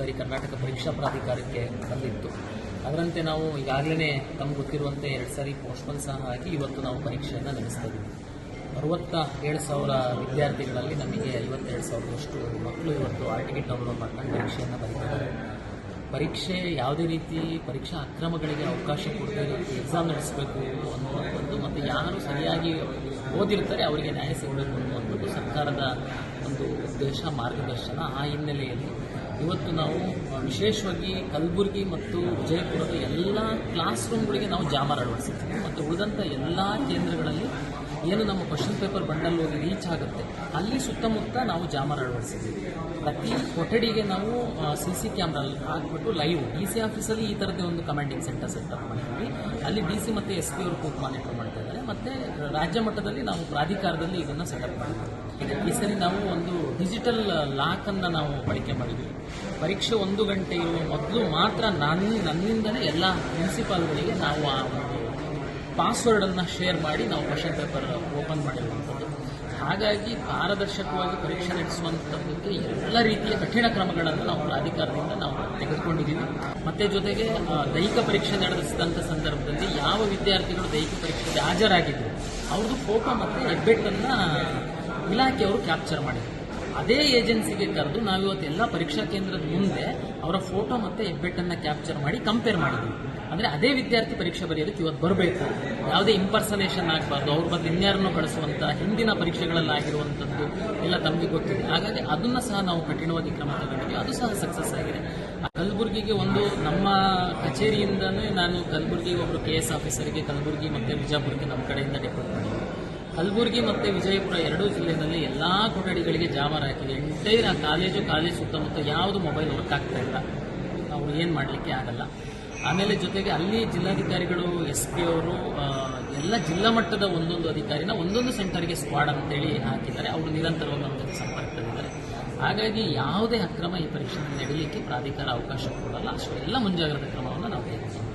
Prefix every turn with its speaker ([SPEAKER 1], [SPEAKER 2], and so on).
[SPEAKER 1] ಜವಾಬ್ದಾರಿ ಕರ್ನಾಟಕ ಪರೀಕ್ಷಾ ಪ್ರಾಧಿಕಾರಕ್ಕೆ ಬಂದಿತ್ತು. ಅದರಂತೆ ನಾವು ಈಗಾಗಲೇ ತಮ್ಗೆ ಗೊತ್ತಿರುವಂತೆ ಎರಡು ಸಾರಿ ಪೋಸ್ಟ್ಪೋನ್ ಸಹ ಹಾಕಿ ಇವತ್ತು ನಾವು ಪರೀಕ್ಷೆಯನ್ನು ನಡೆಸ್ತಾ ಇದ್ದೀವಿ. ಅರವತ್ತ ಏಳು ಸಾವಿರ ವಿದ್ಯಾರ್ಥಿಗಳಲ್ಲಿ ನಮಗೆ ಐವತ್ತೆರಡು ಸಾವಿರದಷ್ಟು ಮಕ್ಕಳು ಇವತ್ತು ಆರ್ ಟಿಕೆಟ್ ಡೌನ್ಲೋಡ್ ಮಾಡ್ಕೊಂಡು ಪರೀಕ್ಷೆಯನ್ನು ಬರೀತಾರೆ ಪರೀಕ್ಷೆ ಯಾವುದೇ ರೀತಿ, ಪರೀಕ್ಷಾ ಅಕ್ರಮಗಳಿಗೆ ಅವಕಾಶ ಕೊಡದೇ ಎಕ್ಸಾಮ್ ನಡೆಸಬೇಕು ಅನ್ನುವಂಥದ್ದು ಮತ್ತು ಯಾರು ಸರಿಯಾಗಿ ಓದಿರ್ತಾರೆ ಅವರಿಗೆ ನ್ಯಾಯ ಸಿಗಬೇಕು ಅನ್ನುವಂಥದ್ದು ಸರ್ಕಾರದ ಒಂದು ಉದ್ದೇಶ, ಮಾರ್ಗದರ್ಶನ ಆ ಹಿನ್ನೆಲೆಯಲ್ಲಿ ಇವತ್ತು ನಾವು ವಿಶೇಷವಾಗಿ ಕಲಬುರಗಿ ಮತ್ತು ವಿಜಯಪುರದ ಎಲ್ಲ ಕ್ಲಾಸ್ ರೂಮ್ಗಳಿಗೆ ನಾವು ಜಾಮರ್ ಅಳವಡಿಸಿದ್ದೀವಿ ಮತ್ತು ಉಳಿದಂಥ ಎಲ್ಲ ಕೇಂದ್ರಗಳಲ್ಲಿ ಏನು ನಮ್ಮ ಕ್ವಶನ್ ಪೇಪರ್ ಬಂಡಲ್ ಹೋಗಿ ರೀಚ್ ಆಗುತ್ತೆ, ಅಲ್ಲಿ ಸುತ್ತಮುತ್ತ ನಾವು ಜಾಮರ್ ಅಳವಡಿಸಿದ್ದೀವಿ ಪ್ರತಿ ಕೊಠಡಿಗೆ ನಾವು ಸಿ ಸಿ ಕ್ಯಾಮ್ರಾ ಹಾಕ್ಬಿಟ್ಟು ಲೈವ್ ಡಿ ಸಿ ಆಫೀಸಲ್ಲಿ ಈ ಥರದ್ದೇ ಒಂದು ಕಮಾಂಡಿಂಗ್ ಸೆಂಟರ್ ಸೆಟಪ್ ಮಾಡಿದ್ವಿ ಅಲ್ಲಿ ಡಿ ಸಿ ಮತ್ತು ಎಸ್ ಪಿ ಅವರು ಕೂತ್ ಮಾನಿಟರ್ ಮಾಡ್ತಾ ಇದ್ದಾರೆ. ಮತ್ತು ರಾಜ್ಯ ಮಟ್ಟದಲ್ಲಿ ನಾವು ಪ್ರಾಧಿಕಾರದಲ್ಲಿ ಇದನ್ನು ಸೆಟಪ್ ಮಾಡಿದ್ವಿ ಈ ಸರಿ ನಾವು ಒಂದು ಡಿಜಿಟಲ್ ಲಾಕನ್ನು ನಾವು ಬಳಕೆ ಮಾಡಿದ್ವಿ. ಪರೀಕ್ಷೆ ಒಂದು ಗಂಟೆ ಇರುವ ಮೊದಲು ಮಾತ್ರ ನನ್ನ ನನ್ನಿಂದನೇ ಎಲ್ಲ ಪ್ರಿನ್ಸಿಪಾಲ್ಗಳಿಗೆ ನಾವು ಆ ಒಂದು ಪಾಸ್ವರ್ಡನ್ನು ಶೇರ್ ಮಾಡಿ ನಾವು ಕ್ವಶನ್ ಪೇಪರ್ ಓಪನ್ ಮಾಡಿರುವಂಥದ್ದು. ಹಾಗಾಗಿ ಪಾರದರ್ಶಕವಾಗಿ ಪರೀಕ್ಷೆ ನಡೆಸುವಂಥದ್ದಕ್ಕೆ ಎಲ್ಲ ರೀತಿಯ ಕಠಿಣ ಕ್ರಮಗಳನ್ನು ನಾವು ಪ್ರಾಧಿಕಾರದಿಂದ ನಾವು ತೆಗೆದುಕೊಂಡಿದ್ದೀವಿ. ಮತ್ತೆ ಜೊತೆಗೆ ದೈಹಿಕ ಪರೀಕ್ಷೆ ನಡೆಸಿದಂಥ ಸಂದರ್ಭದಲ್ಲಿ ಯಾವ ವಿದ್ಯಾರ್ಥಿಗಳು ದೈಹಿಕ ಪರೀಕ್ಷೆಗೆ ಹಾಜರಾಗಿದ್ದರು ಅವ್ರದ್ದು ಫೋಟೋ ಮತ್ತು ಹೆಬ್ಬೆಟ್ಟನ್ನು ಇಲಾಖೆಯವರು ಕ್ಯಾಪ್ಚರ್ ಮಾಡಿದರು. ಅದೇ ಏಜೆನ್ಸಿಗೆ ಕರೆದು ನಾವಿವತ್ತು ಎಲ್ಲ ಪರೀಕ್ಷಾ ಕೇಂದ್ರದ ಮುಂದೆ ಅವರ ಫೋಟೋ ಮತ್ತು ಹೆಬ್ಬೆಟ್ಟನ್ನು ಕ್ಯಾಪ್ಚರ್ ಮಾಡಿ ಕಂಪೇರ್ ಮಾಡಿದ್ವಿ. ಅಂದರೆ ಅದೇ ವಿದ್ಯಾರ್ಥಿ ಪರೀಕ್ಷೆ ಬರೆಯೋದಕ್ಕೆ ಇವತ್ತು ಬರಬೇಕು. ಯಾವುದೇ ಇಂಪರ್ಸನೇಷನ್ ಆಗಬಾರ್ದು. ಅವ್ರ ಬದಲು ಇನ್ಯಾರನ್ನು ಕಳಿಸುವಂಥ ಹಿಂದಿನ ಪರೀಕ್ಷೆಗಳಲ್ಲಿ ಆಗಿರುವಂಥದ್ದು ಎಲ್ಲ ತಮಗೆ ಗೊತ್ತಿದೆ. ಹಾಗಾಗಿ ಅದನ್ನು ಸಹ ನಾವು ಕಠಿಣವಾಗಿ ಕ್ರಮ ತಗೊಂಡಿದ್ವಿ. ಅದು ಸಹ ಸಕ್ಸಸ್ ಆಗಿದೆ. ಕಲಬುರಗಿಗೆ ಒಂದು ನಮ್ಮ ಕಚೇರಿಯಿಂದಲೇ ನಾನು ಕಲಬುರಗಿ ಒಬ್ಬರು ಕೆ ಎಸ್ ಆಫೀಸರಿಗೆ ಕಲಬುರಗಿ ಮತ್ತು ವಿಜಾಪುರಕ್ಕೆ ನಮ್ಮ ಕಡೆಯಿಂದ ಡೆಪೋರ್ಟ್ ಮಾಡಿದ್ವಿ. ಕಲಬುರಗಿ ಮತ್ತು ವಿಜಯಪುರ ಎರಡೂ ಜಿಲ್ಲೆಯಲ್ಲಿ ಎಲ್ಲ ಕೊಠಡಿಗಳಿಗೆ ಜಾಮರ್ ಹಾಕಿದೆ ಎಂಟೈರ್ ಆ ಕಾಲೇಜು ಕಾಲೇಜು ಸುತ್ತಮುತ್ತ ಯಾವುದು ಮೊಬೈಲ್ ವರ್ಕ್ ಆಗ್ತಾ ಇಲ್ಲ. ಅವ್ರು ಏನು ಮಾಡಲಿಕ್ಕೆ ಆಗಲ್ಲ. ಆಮೇಲೆ ಜೊತೆಗೆ ಅಲ್ಲಿ ಜಿಲ್ಲಾಧಿಕಾರಿಗಳು ಎಸ್ ಪಿ ಅವರು ಎಲ್ಲ ಜಿಲ್ಲಾ ಮಟ್ಟದ ಒಂದೊಂದು ಅಧಿಕಾರಿನ ಒಂದೊಂದು ಸೆಂಟರ್ಗೆ ಸ್ಕ್ವಾಡ್ ಅಂತೇಳಿ ಹಾಕಿದ್ದಾರೆ. ಅವರು ನಿರಂತರವಾಗಿ ನಮ್ಮ ಜೊತೆ ಸಂಪರ್ಕದಲ್ಲಿದ್ದಾರೆ. ಹಾಗಾಗಿ ಯಾವುದೇ ಅಕ್ರಮ ಈ ಪರೀಕ್ಷೆಯಲ್ಲಿ ನಡೀಲಿಕ್ಕೆ ಪ್ರಾಧಿಕಾರ ಅವಕಾಶ ಕೊಡಲ್ಲ. ಅಷ್ಟು ಎಲ್ಲ ಮುಂಜಾಗ್ರತಾ ಕ್ರಮವನ್ನು ನಾವು ತೆಗೆದುಕೊಂಡಿದ್ದೀವಿ